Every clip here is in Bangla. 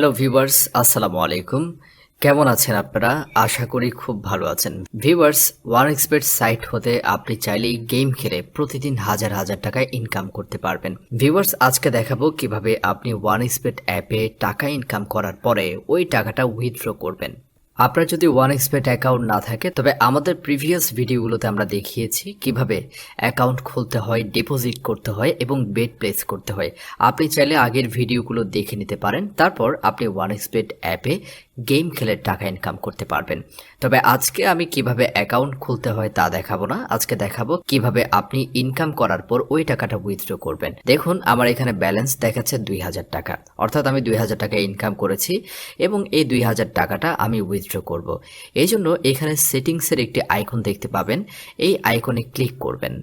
হ্যালো ভিউয়ার্স আসসালামু আলাইকুম। কেমন আছেন আপনারা? আশা করি খুব ভালো আছেন। ভিউয়ার্স ওয়ান এক্সপার্ট সাইট হতে আপনি চাইলেই গেম খেলে প্রতিদিন হাজার হাজার টাকা ইনকাম করতে পারবেন। ভিউয়ার্স আজকে দেখাবো কীভাবে আপনি ওয়ান এক্সপার্ট অ্যাপে টাকা ইনকাম করার পরে ওই টাকাটা উইথড্র করবেন। আপনার যদি ওয়ান এক্সপেট অ্যাকাউন্ট না থাকে, তবে আমাদের প্রিভিয়াস ভিডিওগুলোতে আমরা দেখিয়েছি কীভাবে অ্যাকাউন্ট খুলতে হয় ডিপোজিট করতে হয় এবং বেড প্লেস করতে হয়। আপনি চাইলে আগের ভিডিওগুলো দেখে নিতে পারেন। তারপর আপনি ওয়ান এক্সপেট অ্যাপে গেম খেলে টাকা ইনকাম করতে পারবেন। তবে আজকে আমি কীভাবে অ্যাকাউন্ট খুলতে হয় তা দেখাবো না। আজকে দেখাবো কীভাবে আপনি ইনকাম করার পর ওই টাকাটা উইথড্র করবেন। দেখুন, আমার এখানে ব্যালেন্স দেখাচ্ছে দুই হাজার টাকা। অর্থাৎ আমি দুই হাজার টাকা ইনকাম করেছি এবং এই দুই হাজার টাকাটা আমি উইথড্র করব। এই জন্য এখানে সেটিংসের একটি আইকন দেখতে পাবেন। এই আইকনে ক্লিক করবেন।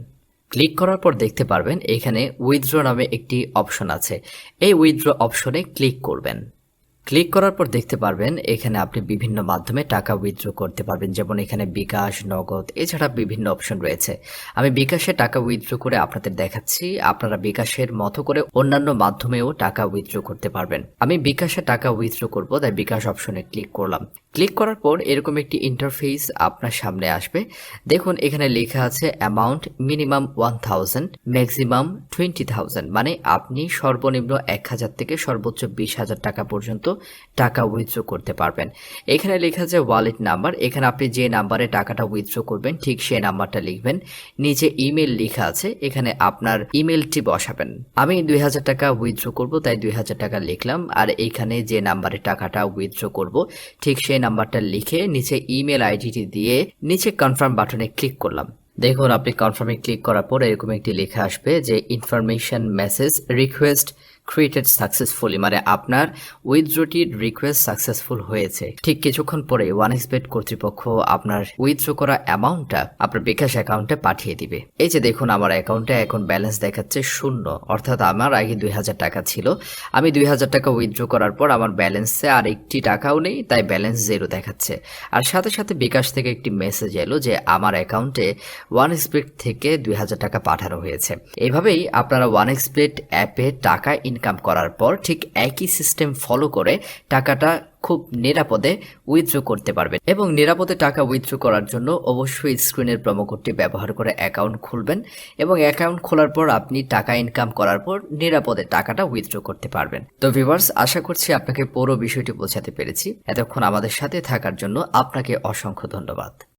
ক্লিক করার পর দেখতে পারবেন, এখানে উইথড্র নামে একটি অপশন আছে। এই উইথড্র অপশনে ক্লিক করবেন। ক্লিক করার পর দেখতে পারবেন এখানে আপনি বিভিন্ন মাধ্যমে টাকা উইথড্র করতে পারবেন। যেমন এখানে বিকাশ, নগদ এছাড়া বিভিন্ন অপশন রয়েছে। আমি বিকাশে টাকা উইথড্র করে আপনাদের দেখাচ্ছি। আপনারা বিকাশের মতো করে অন্যান্য মাধ্যমেও টাকা উইথড্র করতে পারবেন। আমি বিকাশে টাকা উইথড্র করব, তাই বিকাশ অপশনে ক্লিক করলাম। ক্লিক করার পর এরকম একটি ইন্টারফেস আপনার সামনে আসবে। দেখুন, এখানে লেখা আছে amount minimum one thousand maximum twenty thousand মানে আপনি সর্বনিম্ন এক হাজার থেকে সর্বোচ্চ বিশ হাজার টাকা পর্যন্ত টাকা উইথড্র করতে পারবেন। এখানে লেখা আছে ওয়ালেট নাম্বার এখানে আপনি যে নাম্বারে টাকাটা উইথড্র করবেন, ঠিক সেই নাম্বারটা লিখবেন। নিচে ইমেল লেখা আছে, এখানে আপনার ইমেলটি বসাবেন। আমি দুই হাজার টাকা উইথড্র করব, তাই দুই হাজার টাকা লিখলাম। আর এখানে যে নাম্বারে টাকাটা উইথড্র করব, ঠিক সেই নাম্বারটা লিখে নিচে ইমেল আইডিটি দিয়ে নিচে কনফার্ম বাটনে ক্লিক করলাম। দেখুন, আপনি কনফার্মে ক্লিক করার পর এরকম একটি লেখা আসবে যে information message request created successfully মানে আপনার উইথড্রটির রিকোয়েস্ট সাকসেসফুল হয়েছে। ঠিক কিছুক্ষণ পরে ওয়ান এক্সপেট কর্তৃপক্ষ আপনার উইথড্র করা অ্যামাউন্টটা আপনার বিকাশ অ্যাকাউন্টে পাঠিয়ে দিবে। এই যে দেখুন, আমার অ্যাকাউন্টে এখন ব্যালেন্স দেখাচ্ছে শূন্য, অর্থাৎ আমার আগে দুই হাজার টাকা ছিল। আমি দুই হাজার টাকা উইথড্র করার পর আমার ব্যালেন্সে আর একটি টাকাও নেই, তাই ব্যালেন্স জিরো দেখাচ্ছে। আর সাথে সাথে বিকাশ থেকে একটি মেসেজ এলো যে আমার অ্যাকাউন্টে ওয়ান এক্সপেট থেকে দুই হাজার টাকা পাঠানো হয়েছে। এইভাবেই আপনারা ওয়ান এক্সপেট অ্যাপে টাকা ইনকাম করার পর ঠিক একই সিস্টেম ফলো করে টাকাটা খুব নিরাপদে উইথড্র করতে পারবেন। এবং নিরাপদে টাকা উইথড্র করার জন্য অবশ্যই স্ক্রিনের প্রোমোকোডটি ব্যবহার করে অ্যাকাউন্ট খুলবেন এবং অ্যাকাউন্ট খোলার পর আপনি টাকা ইনকাম করার পর নিরাপদে টাকাটা উইথড্র করতে পারবেন। তো ভিভার্স আশা করছি আপনাকে পুরো বিষয়টি বোঝাতে পেরেছি। এতক্ষণ আমাদের সাথে থাকার জন্য আপনাকে অসংখ্য ধন্যবাদ।